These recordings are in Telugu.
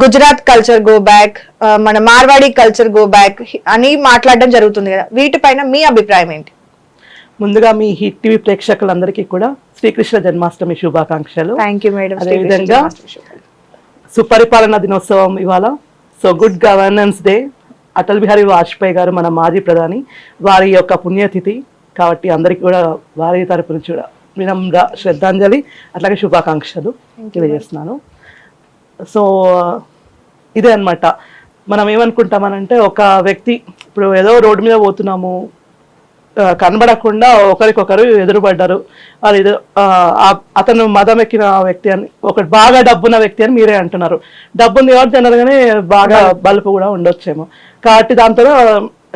గుజరాత్ కల్చర్ గో బ్యాక్ మన మార్వాడి కల్చర్ గో బ్యాక్ అని మాట్లాడడం జరుగుతుంది కదా. వీటిపైన మీ అభిప్రాయం ఏంటి? ముందుగా మీ హిట్ టీవీ ప్రేక్షకులందరికీ కూడా శ్రీకృష్ణ జన్మాష్టమి శుభాకాంక్షలు. థ్యాంక్ యూ మేడం అదేవిధంగా సుపరిపాలన దినోత్సవం ఇవాళ. So good governance day Atal Bihari Vajpayee గారు మన మాజీ ప్రధాని. వారి యొక్క పుణ్యతిథి. కాబట్టి అందరికీ కూడా వారి తరపు నుంచి కూడా వినమ్ర శ్రద్ధాంజలి. అట్లాగే శుభాకాంక్షలు తెలియజేస్తున్నాను. సో ఇదే అన్నమాట. మనం ఏమనుకుంటామనంటే ఒక వ్యక్తి ఇప్పుడు ఏదో రోడ్డు మీద పోతున్నాము కనబడకుండా ఒకరికొకరు ఎదురుపడ్డారు. వాళ్ళు ఎదు- ఆ, ఆ- అతను మదం ఎక్కిన వ్యక్తి అని ఒక బాగా డబ్బున్న వ్యక్తి అని మీరే అంటున్నారు. డబ్బుంది కాబట్టి జనరల్గానే బాగా బల్బు కూడా ఉండొచ్చేమో. కాబట్టి దాంతో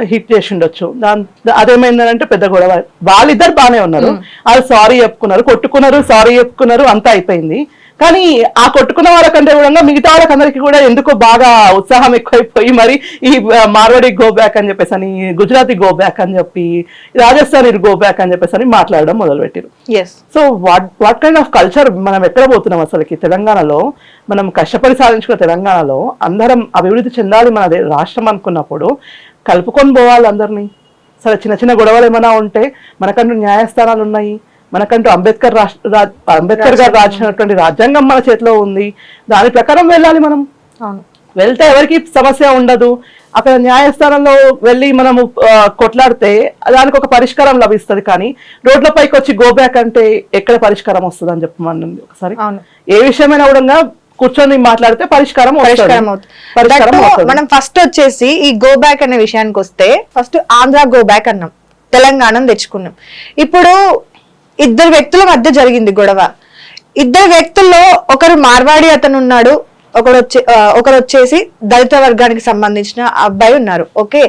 హిట్ చేసి ఉండొచ్చు. దాని అదేమైందంటే పెద్ద గొడవ. వాళ్ళిద్దరు బాగానే ఉన్నారు. వాళ్ళు సారీ చెప్పుకున్నారు కొట్టుకున్నారు సారీ చెప్పుకున్నారు అంతా అయిపోయింది. కానీ ఆ కొట్టుకున్న వాళ్ళకంటే కూడా మిగతా వాళ్ళకందరికీ కూడా ఎందుకో బాగా ఉత్సాహం ఎక్కువైపోయి మరి ఈ మార్వాడి గో బ్యాక్ అని చెప్పేసి అని గుజరాతీ గో బ్యాక్ అని చెప్పి రాజస్థానీ గో బ్యాక్ అని చెప్పేసి అని మాట్లాడడం మొదలుపెట్టారు. So what what kind of culture మనం ఎక్కడ పోతున్నాం అసలుకి? తెలంగాణలో మనం కష్టపడి సాధించుకున్న తెలంగాణలో అందరం అభివృద్ధి చెందాలి మన రాష్ట్రం అనుకున్నప్పుడు కలుపుకొని పోవాలి అందరినీ. సరే చిన్న చిన్న గొడవలు ఏమైనా ఉంటే మనకంటూ న్యాయస్థానాలు ఉన్నాయి మనకంటూ అంబేద్కర్ రాష్ట్ర అంబేద్కర్ గారు రాసినటువంటి రాజ్యాంగం మన చేతిలో ఉంది. దాని ప్రకారం వెళ్ళాలి మనం. అవును. వెళ్తే ఎవరికి సమస్య ఉండదు. అక్కడ న్యాయస్థానంలో వెళ్ళి మనము కొట్లాడితే దానికి ఒక పరిష్కారం లభిస్తుంది కానీ రోడ్లపైకి వచ్చి గో బ్యాక్ అంటే ఎక్కడ పరిష్కారం వస్తుంది అని చెప్పమనండి ఒకసారి. అవును. ఏ విషయమైనా కూడా కూర్చొని మాట్లాడితే పరిష్కారం అవుతుంది. మనం ఫస్ట్ వచ్చేసి ఈ గో బ్యాక్ అనే విషయానికి వస్తే ఫస్ట్ ఆంధ్ర గో బ్యాక్ అన్నాం. తెలంగాణ తెచ్చుకున్నాం. ఇప్పుడు ఇద్దరు వ్యక్తుల మధ్య జరిగింది గొడవ. ఇద్దరు వ్యక్తుల్లో ఒకరు మార్వాడి అతను ఉన్నాడు ఒకడు వచ్చే ఒకరు వచ్చేసి దళిత వర్గానికి సంబంధించిన అబ్బాయి ఉన్నారు. ఓకే?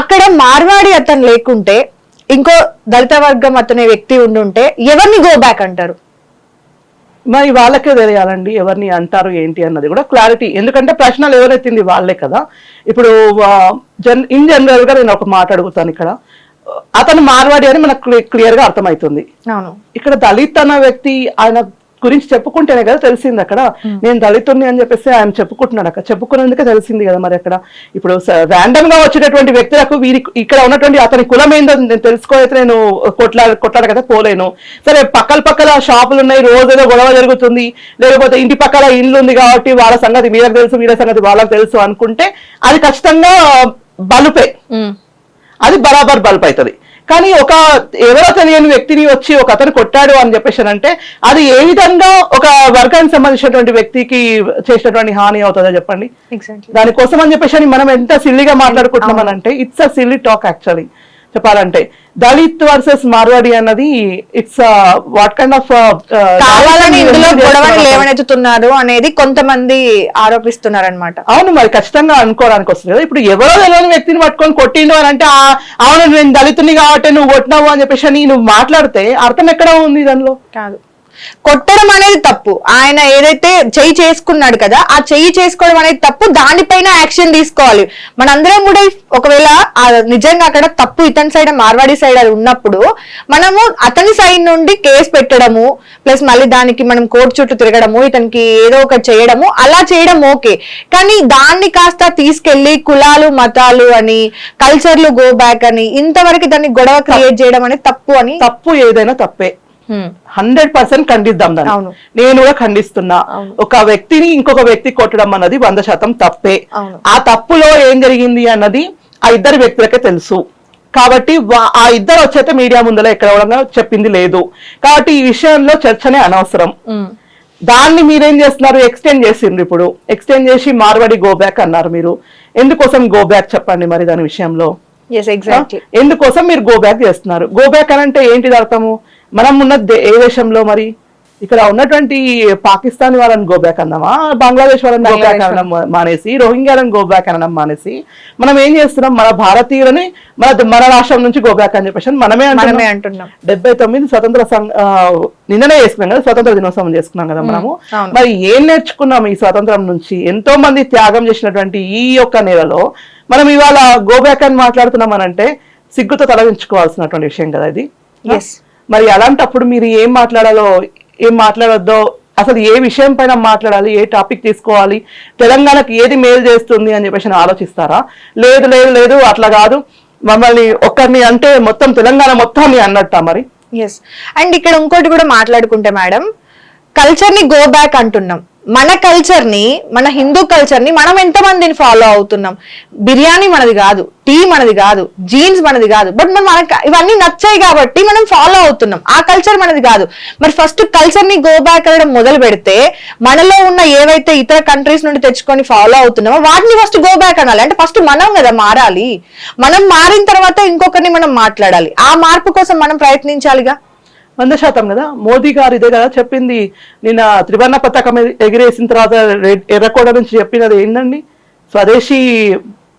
అక్కడ మార్వాడి అతను లేకుంటే ఇంకో దళిత వర్గం అతనే వ్యక్తి ఉండుంటే ఎవరిని గో బ్యాక్ అంటారు? మరి వాళ్ళకే తెలియాలండి ఎవరిని అంటారు ఏంటి అన్నది కూడా క్లారిటీ ఎందుకంటే ప్రశ్నలు ఎవరెత్తింది వాళ్ళే కదా. ఇప్పుడు జన్ ఇన్ జనరల్గా నేను ఒక మాట అడుగుతాను ఇక్కడ. అతను మార్వాడి అని మనకు క్లియర్గా అర్థమవుతుంది ఇక్కడ దళిత్ అన్న వ్యక్తి ఆయన గురించి చెప్పుకుంటేనే కదా తెలిసింది అక్కడ. నేను దళితుడిని అని చెప్పేసి ఆయన చెప్పుకుంటున్నాడు అక్కడ. చెప్పుకున్నందుకే తెలిసింది కదా మరి అక్కడ. ఇప్పుడు ర్యాండమ్గా వచ్చేటటువంటి వ్యక్తులకు వీరి ఇక్కడ ఉన్నటువంటి అతని కులం ఏందో నేను తెలుసుకోవైతే నేను కొట్లా కొట్లాడ కదా పోలేను. సరే పక్కల పక్కల షాపులు ఉన్నాయి. రోజు ఏదో గొడవ జరుగుతుంది. లేకపోతే ఇంటి పక్కల ఇల్లు ఉంది కాబట్టి వాళ్ళ సంగతి వీళ్ళకి తెలుసు వీళ్ళ సంగతి వాళ్ళకి తెలుసు అనుకుంటే అది ఖచ్చితంగా బలుపే. అది బరాబర్ బల్బ్ అవుతుంది కానీ ఒక ఎవరో తెలియని వ్యక్తిని వచ్చి ఒక అతను కొట్టాడు అని చెప్పేసి అంటే అది ఏ విధంగా ఒక వర్గానికి సంబంధించినటువంటి వ్యక్తికి చేసినటువంటి హాని అవుతుందో చెప్పండి? దానికోసం అని చెప్పేసి అని మనం ఎంత సిల్లిగా మాట్లాడుకుంటున్నాం అంటే it's a silly talk actually చెప్పాలంటే దళిత్ వర్సెస్ మార్వాడి అన్నది ఇట్స్ వాట్ కైండ్ ఆఫ్ కావాలని ఇందులో గొడవని లేవనెత్తుతున్నారు అనేది కొంతమంది ఆరోపిస్తున్నారు అనమాట అవును మరి ఖచ్చితంగా అనుకోవడానికి వస్తుంది కదా. ఇప్పుడు ఎవరో తెలియని వ్యక్తిని పట్టుకొని కొట్టిండు అని అంటే "ఆ, అవును నేను దళితుని కాబట్టి నువ్వు కొట్టినావు అని చెప్పేసి అని నువ్వు మాట్లాడితే అర్థం ఎక్కడ ఉంది దానిలో కాదు. కొట్టడం అనేది తప్పు. ఆయన ఏదైతే చెయ్యి చేసుకున్నాడు కదా ఆ చెయ్యి చేసుకోవడం అనేది తప్పు. దానిపైన యాక్షన్ తీసుకోవాలి. మనందరం కూడా ఒకవేళ ఆ నిజంగా అక్కడ తప్పు ఇతని సైడ్ మార్వాడి సైడ్ అది ఉన్నప్పుడు మనము అతని సైడ్ నుండి కేసు పెట్టడము ప్లస్ మళ్ళీ దానికి మనం కోర్టు చుట్టూ తిరగడము ఇతనికి ఏదో ఒకటి చేయడము అలా చేయడం ఓకే. కానీ దాన్ని కాస్త తీసుకెళ్ళి కులాలు మతాలు అని కల్చర్లు గో బ్యాక్ అని ఇంతవరకు దాన్ని గొడవ క్రియేట్ చేయడం అనేది తప్పు అని తప్పు ఏదైనా తప్పే. హండ్రెడ్ పర్సెంట్ ఖండిద్దాం దాన్ని. నేను కూడా ఖండిస్తున్నా. ఒక వ్యక్తిని ఇంకొక వ్యక్తి కొట్టడం అన్నది వంద శాతం తప్పే. ఆ తప్పులో ఏం జరిగింది అన్నది ఆ ఇద్దరు వ్యక్తులకే తెలుసు. కాబట్టి ఆ ఇద్దరు వచ్చైతే మీడియా ముందర ఎక్కడ కూడా చెప్పింది లేదు. కాబట్టి ఈ విషయంలో చర్చనే అనవసరం. దాన్ని మీరేం చేస్తున్నారు? ఎక్స్టెండ్ చేసిండ్రు ఇప్పుడు. ఎక్స్టెండ్ చేసి మార్వాడి గో బ్యాక్ అన్నారు మీరు. ఎందుకోసం గో బ్యాక్ చెప్పండి మరి దాని విషయంలో? ఎందుకోసం మీరు గో బ్యాక్ చేస్తున్నారు? గో బ్యాక్ అని అంటే ఏంటిది అర్థము? మనం ఉన్న ఏ దేశంలో మరి? ఇక్కడ ఉన్నటువంటి పాకిస్తాన్ వాళ్ళని గో బ్యాక్ అన్నామా? బంగ్లాదేశ్ వాళ్ళని గో బ్యాక్ అనడం మానేసి రోహింగ్యాలను గో బ్యాక్ అనడం మానేసి మనం ఏం చేస్తున్నాం? మన భారతీయులని మన మన రాష్ట్రం నుంచి గో బ్యాక్ అని చెప్పేసి మనమే అంటున్నాం. డెబ్బై తొమ్మిది స్వతంత్ర నిన్ననే చేసుకున్నాం కదా స్వతంత్ర దినోత్సవం చేసుకున్నాం కదా మనము. మరి ఏం నేర్చుకున్నాం ఈ స్వాతంత్రం నుంచి? ఎంతో మంది త్యాగం చేసినటువంటి ఈ యొక్క నేలలో మనం ఇవాళ గో బ్యాక్ అని మాట్లాడుతున్నాం అని అంటే సిగ్గుతో తలవించుకోవాల్సినటువంటి విషయం కదా ఇది? ఎస్ మరి అలాంటప్పుడు మీరు ఏం మాట్లాడాలో ఏం మాట్లాడొద్దో అసలు ఏ విషయం పైన మాట్లాడాలి ఏ టాపిక్ తీసుకోవాలి తెలంగాణకు ఏది మేలు చేస్తుంది అని చెప్పేసి ఆలోచిస్తారా? లేదు లేదు లేదు అట్లా కాదు. మమ్మల్ని ఒక్కరిని అంటే మొత్తం తెలంగాణ మొత్తాన్ని అన్నట్టా మరి? ఎస్ అండ్ ఇక్కడ ఇంకోటి కూడా మాట్లాడుకుంటే మేడం కల్చర్ని గో బ్యాక్ అంటున్నాం. మన కల్చర్ని మన హిందూ కల్చర్ని మనం ఎంతమందిని ఫాలో అవుతున్నాం? బిర్యానీ మనది కాదు టీ మనది కాదు జీన్స్ మనది కాదు. బట్ మనం మనకు ఇవన్నీ నచ్చాయి కాబట్టి మనం ఫాలో అవుతున్నాం. ఆ కల్చర్ మనది కాదు. మరి ఫస్ట్ కల్చర్ని గో బ్యాక్ అనడం మొదలు పెడితే మనలో ఉన్న ఏవైతే ఇతర కంట్రీస్ నుండి తెచ్చుకొని ఫాలో అవుతున్నామో వాటిని ఫస్ట్ గో బ్యాక్ అనాలి. అంటే ఫస్ట్ మనం కదా మారాలి. మనం మారిన తర్వాత ఇంకొకరిని మనం మాట్లాడాలి. ఆ మార్పు కోసం మనం ప్రయత్నించాలిగా? వంద శాతం కదా? మోదీ గారు ఇదే కదా చెప్పింది. నిన్న త్రివర్ణ పతాకం ఎగిరేసిన తర్వాత రెడ్ ఎర్రకోట నుంచి చెప్పినది ఏంటండి స్వదేశీ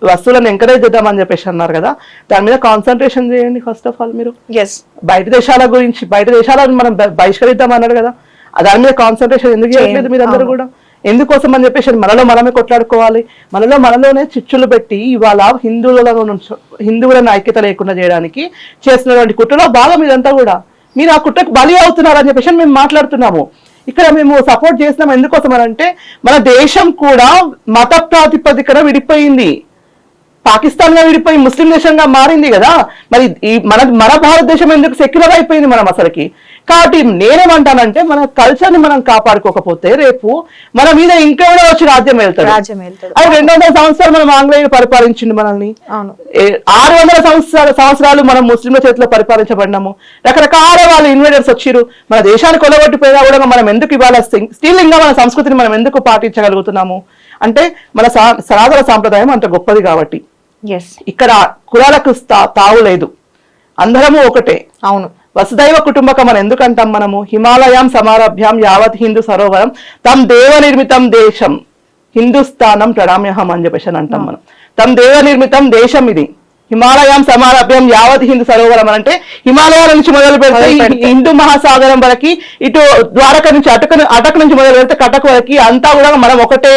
వస్తువులను ఎంకరేజ్ చేద్దామని చెప్పేసి అన్నారు కదా. దాని మీద కాన్సన్ట్రేషన్ చేయండి ఫస్ట్ ఆఫ్ ఆల్ మీరు. ఎస్ బయట దేశాల గురించి బయట దేశాలను మనం బహిష్కరిద్దాం అన్నారు కదా. దాని మీద కాన్సన్ట్రేషన్ ఎందుకు చేయట్లేదు మీరందరూ కూడా? ఎందుకోసం అని చెప్పేసి మనలో మనమే కొట్లాడుకోవాలి. మనలో మనలోనే చిచ్చులు పెట్టి ఇవాళ హిందువుల నుంచి హిందువులను ఐక్యత లేకుండా చేయడానికి చేస్తున్నటువంటి కుట్రలో భాగం ఇదంతా కూడా. మీరు ఆ కుట్రకు బలి అవుతున్నారు అని చెప్పేసి మేము మాట్లాడుతున్నాము. ఇక్కడ మేము సపోర్ట్ చేస్తున్నాం ఎందుకోసం అని అంటే మన దేశం కూడా మత ప్రాతిపదికన విడిపోయింది. పాకిస్తాన్గా విడిపోయి ముస్లిం దేశంగా మారింది కదా. మరి ఈ మన మన భారతదేశం ఎందుకు సెక్యులర్ అయిపోయింది మనం అసలుకి? కాబట్టి నేనేమంటానంటే మన కల్చర్ని మనం కాపాడుకోకపోతే రేపు మన మీద ఇంకెవడో వచ్చి రాజ్యం వెళ్తాడు అది రెండు వందల సంవత్సరాలు మనం ఆంగ్లేయులు పరిపాలించింది మనల్ని. ఆరు వందల సంవత్సరాల సంవత్సరాలు మనం ముస్లింల చేతిలో పరిపాలించబడినాము. రకరకాల వాళ్ళు ఇన్వేడర్స్ వచ్చిరు మన దేశాన్ని కొలగొట్టిపోయినా కూడా మనం ఎందుకు ఇవాళ స్టిల్ ఇంకా మన సంస్కృతిని మనం ఎందుకు పాటించగలుగుతున్నాము? అంటే మన సా- సనాతన సాంప్రదాయం అంత గొప్పది కాబట్టి. ఇక్కడ కులాలకు తావు లేదు. అందరము ఒకటే. అవును. వసుదైవ కుటుంబకం అని ఎందుకు అంటాం మనము? హిమాలయం సమారభ్యాం యావత్ హిందూ సరోవరం తమ్ దేవ నిర్మితం దేశం హిందుస్థానం ప్రణామ్యహం అని చెప్పేసి అని అంటాం మనం. తమ్ దేవ నిర్మితం దేశం ఇది. హిమాలయం సమారభ్యం యావత్ హిందూ సరోవరం అని అంటే హిమాలయాల నుంచి మొదలు పెడితే. హిందూ మహాసాగరం వరకు ఇటు ద్వారక నుంచి అటక అటక్ నుంచి మొదలు పెడితే కటక్ వరకు అంతా కూడా మనం ఒకటే.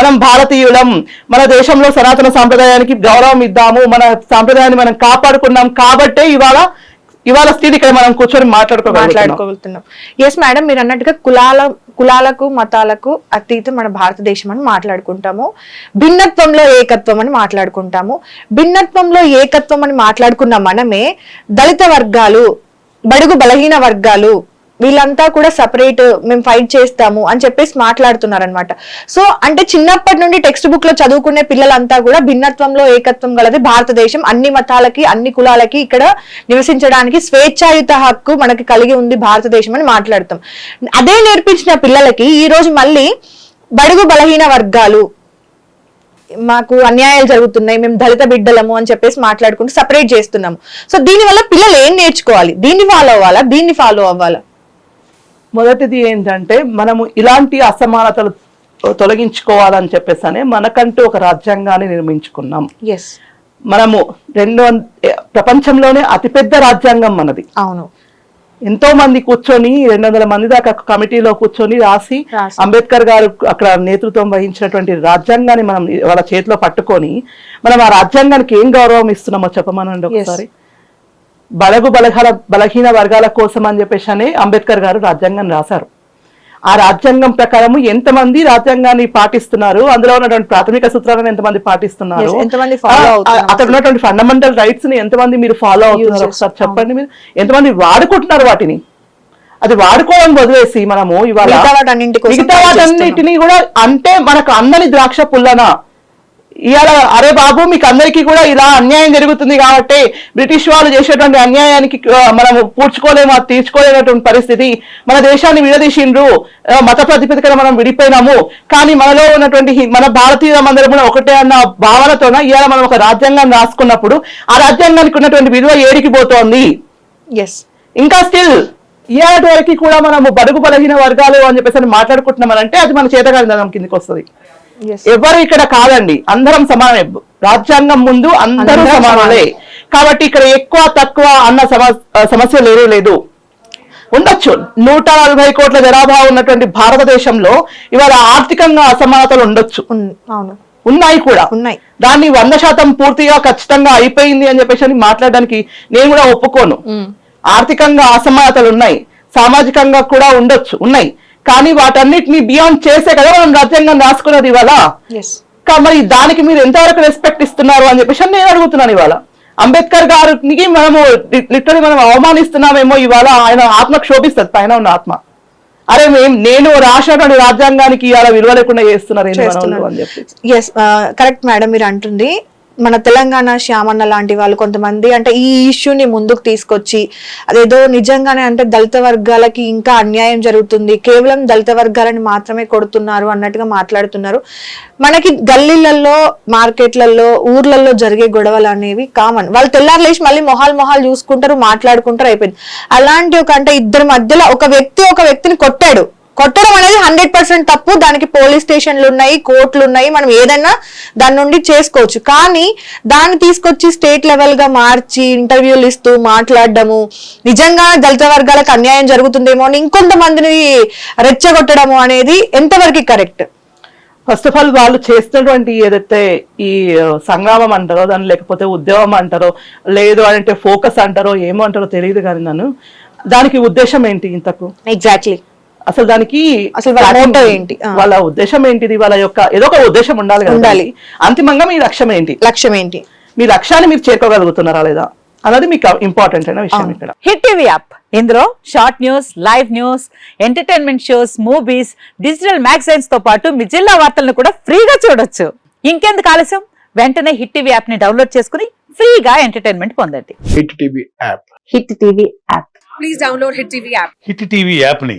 మనం భారతీయులం మన దేశంలో సనాతన సాంప్రదాయానికి గౌరవం ఇద్దాము మన సాంప్రదాయాన్ని మనం కాపాడుకున్నాం కాబట్టే ఇవాళ ఇవాళ స్థితి ఇక్కడ మనం కూర్చొని మాట్లాడుకోగలుగుతున్నాం. మాట్లాడుకోగలుగుతున్నాం. ఎస్ మేడం మీరు అన్నట్టుగా కులాల కులాలకు మతాలకు అతీతం మన భారతదేశం అని మాట్లాడుకుంటాము. భిన్నత్వంలో ఏకత్వం అని మాట్లాడుకుంటాము. భిన్నత్వంలో ఏకత్వం అని మాట్లాడుకున్న మనమే దళిత వర్గాలు బడుగు బలహీన వర్గాలు వీళ్ళంతా కూడా సపరేట్ మేము ఫైట్ చేస్తాము అని చెప్పేసి మాట్లాడుతున్నారు అనమాట సో అంటే చిన్నప్పటి నుండి టెక్స్ట్ బుక్లో చదువుకునే పిల్లలంతా కూడా భిన్నత్వంలో ఏకత్వం గలది భారతదేశం. అన్ని మతాలకి అన్ని కులాలకి ఇక్కడ నివసించడానికి స్వేచ్ఛాయుత హక్కు మనకి కలిగి ఉంది భారతదేశం అని మాట్లాడతాం. అదే నేర్పించిన పిల్లలకి ఈ రోజు మళ్ళీ బడుగు బలహీన వర్గాలు మాకు అన్యాయాలు జరుగుతున్నాయి మేము దళిత బిడ్డలము అని చెప్పేసి మాట్లాడుకుంటూ సపరేట్ చేస్తున్నాము. సో దీనివల్ల పిల్లలు ఏం నేర్చుకోవాలి? దీన్ని ఫాలో అవ్వాలా? దీన్ని ఫాలో అవ్వాలా? మొదటిది ఏంటంటే మనము ఇలాంటి అసమానతలు తొలగించుకోవాలని చెప్పేసి మనకంటూ ఒక రాజ్యాంగాన్ని నిర్మించుకున్నాం. మనము రెండు ప్రపంచంలోనే అతిపెద్ద రాజ్యాంగం మనది. అవును. ఎంతో మంది కూర్చొని రెండు వందల మంది దాకా కమిటీలో కూర్చొని రాసి రాసి. అంబేద్కర్ గారు అక్కడ నేతృత్వం వహించినటువంటి రాజ్యాంగాన్ని మనం వాళ్ళ చేతిలో పట్టుకొని మనం ఆ రాజ్యాంగానికి ఏం గౌరవం ఇస్తున్నామో చెప్పమనండి ఒకసారి? బలగు బలహీన బలహీన వర్గాల కోసం అని చెప్పేసి అని అంబేద్కర్ గారు రాజ్యాంగాన్ని రాశారు. ఆ రాజ్యాంగం ప్రకారము ఎంతమంది రాజ్యాంగాన్ని పాటిస్తున్నారు? అందులో ఉన్నటువంటి ప్రాథమిక సూత్రాలను ఎంతమంది పాటిస్తున్నారు? అక్కడ ఉన్నటువంటి ఫండమెంటల్ రైట్స్ని ఎంతమంది మీరు ఫాలో అవుతున్నారు ఒకసారి చెప్పండి మీరు. ఎంతమంది వాడుకుంటున్నారు వాటిని? అది వాడుకోవడం వదిలేసి మనము ఇవాళ మిగతా వాటన్నిటిని కూడా అంటే మనకు అందని ద్రాక్ష పుల్లన? ఇవాళ అరే బాబు మీకు అందరికీ కూడా ఇలా అన్యాయం జరుగుతుంది కాబట్టి బ్రిటిష్ వాళ్ళు చేసేటువంటి అన్యాయానికి మనం పూడ్చుకోలేము తీర్చుకోలేనటువంటి పరిస్థితి మన దేశాన్ని విడదీసిండ్రు. మత ప్రతిపదికన మనం విడిపోయినాము. కానీ మనలో ఉన్నటువంటి మన భారతీయులందరం కూడా ఒకటే అన్న భావనతోన ఇవాళ మనం ఒక రాజ్యాంగాన్ని రాసుకున్నప్పుడు ఆ రాజ్యాంగానికి ఉన్నటువంటి విలువ ఏడికి పోతోంది. ఎస్ ఇంకా స్టిల్ ఇయాటి వరకు కూడా మనము బడుగు బలహీన వర్గాలు అని చెప్పేసి అని మాట్లాడుకుంటున్నామనంటే అది మన చేతగాని కిందకి వస్తుంది ఎవరు ఇక్కడ కాదండి. అందరం సమానమే. రాజ్యాంగం ముందు అందరూ సమానులే కాబట్టి ఇక్కడ ఎక్కువ తక్కువ అన్న సమ- సమస్య లేదు లేదు. ఉండొచ్చు. నూట నలభై కోట్ల జనాభా ఉన్నటువంటి భారతదేశంలో ఇవాళ ఆర్థికంగా అసమానతలు ఉండొచ్చు. అవును. ఉన్నాయి కూడా. ఉన్నాయి. దాన్ని వంద శాతం పూర్తిగా ఖచ్చితంగా అయిపోయింది అని చెప్పేసి మాట్లాడడానికి నేను కూడా ఒప్పుకోను. ఆర్థికంగా అసమానతలు ఉన్నాయి. సామాజికంగా కూడా ఉండొచ్చు. ఉన్నాయి. కానీ వాటన్నిటిని బియాండ్ చేసే కదా మనం రాజ్యాంగం రాసుకున్నది ఇవాళ. మరి దానికి మీరు ఎంతవరకు రెస్పెక్ట్ ఇస్తున్నారు అని చెప్పేసి అని నేను అడుగుతున్నాను ఇవాళ. అంబేద్కర్ గారికి మనము లిటరలీ మనం అవమానిస్తున్నామేమో ఇవాళ ఆయన ఆత్మ క్షోభిస్తుంది పైన ఉన్న ఆత్మ. అరే మేం నేను రాసినటువంటి రాజ్యాంగానికి ఇవాళ విలువ లేకుండా చేస్తున్నారు ఎస్ కరెక్ట్ మేడం మీరు అంటుంది. మన తెలంగాణ శ్యామన్న లాంటి వాళ్ళు కొంతమంది అంటే ఈ ఇష్యూని ముందుకు తీసుకొచ్చి అదేదో నిజంగానే అంటే దళిత వర్గాలకి ఇంకా అన్యాయం జరుగుతుంది కేవలం దళిత వర్గాలని మాత్రమే కొడుతున్నారు అన్నట్టుగా మాట్లాడుతున్నారు. మనకి గల్లీలలో మార్కెట్లలో ఊర్లలో జరిగే గొడవలు అనేవి కామన్. వాళ్ళు తెల్లారు లేచి మళ్ళీ మొహాలు మొహాలు చూసుకుంటారు మాట్లాడుకుంటారు అయిపోయింది. అలాంటి ఒక అంటే ఇద్దరి మధ్యలో ఒక వ్యక్తి ఒక వ్యక్తిని కొట్టాడు. కొట్టడం అనేది హండ్రెడ్ పర్సెంట్ తప్పు. దానికి పోలీస్ స్టేషన్లు ఉన్నాయి కోర్టులు ఉన్నాయి. మనం ఏదైనా దాని నుండి చేసుకోవచ్చు. కానీ దాన్ని తీసుకొచ్చి స్టేట్ లెవెల్గా మార్చి ఇంటర్వ్యూలు ఇస్తూ మాట్లాడడము నిజంగా దళిత వర్గాలకు అన్యాయం జరుగుతుందేమో అని ఇంకొంతమందిని రెచ్చగొట్టడము అనేది ఎంతవరకు కరెక్ట్? ఫస్ట్ ఆఫ్ ఆల్ వాళ్ళు చేస్తున్నటువంటి ఏదైతే ఈ సంగ్రామం అంటారో దాన్ని లేకపోతే ఉద్యమం అంటారో లేదు అంటే ఫోకస్ అంటారో ఏమో అంటారో తెలియదు కానీ నన్ను. దానికి ఉద్దేశం ఏంటి ఇంతకు? ఎగ్జాక్ట్లీ అసలు దానికి అసలు వాళ్ళ ఏంటి? వాళ్ళ ఉద్దేశం ఏంటిది? వాళ్ళ యొక్క ఏదో ఒక ఉద్దేశం ఉండాలి కదా ఉండాలి. అంతిమంగా మీ లక్ష్యం ఏంటి? లక్ష్యం ఏంటి? మీ లక్ష్యాన్ని మీరు చేరుకోగలుగుతున్నారా లేదా? అన్నది మీకు ఇంపార్టెంట్ అయిన విషయం ఇక్కడ. Hit TV app. ఇందులో short news live news entertainment shows movies digital మ్యాగజైన్స్తో పాటు మీ జిల్లా వార్తలను కూడా ఫ్రీగా చూడొచ్చు. ఇంకెందుకు ఆలస్యం? వెంటనే హిట్ టీవీ యాప్ని డౌన్లోడ్ చేసుకుని ఫ్రీగా ఎంటర్టైన్మెంట్ పొందండి. Hit TV app. Hit TV app hit TV యాప్ని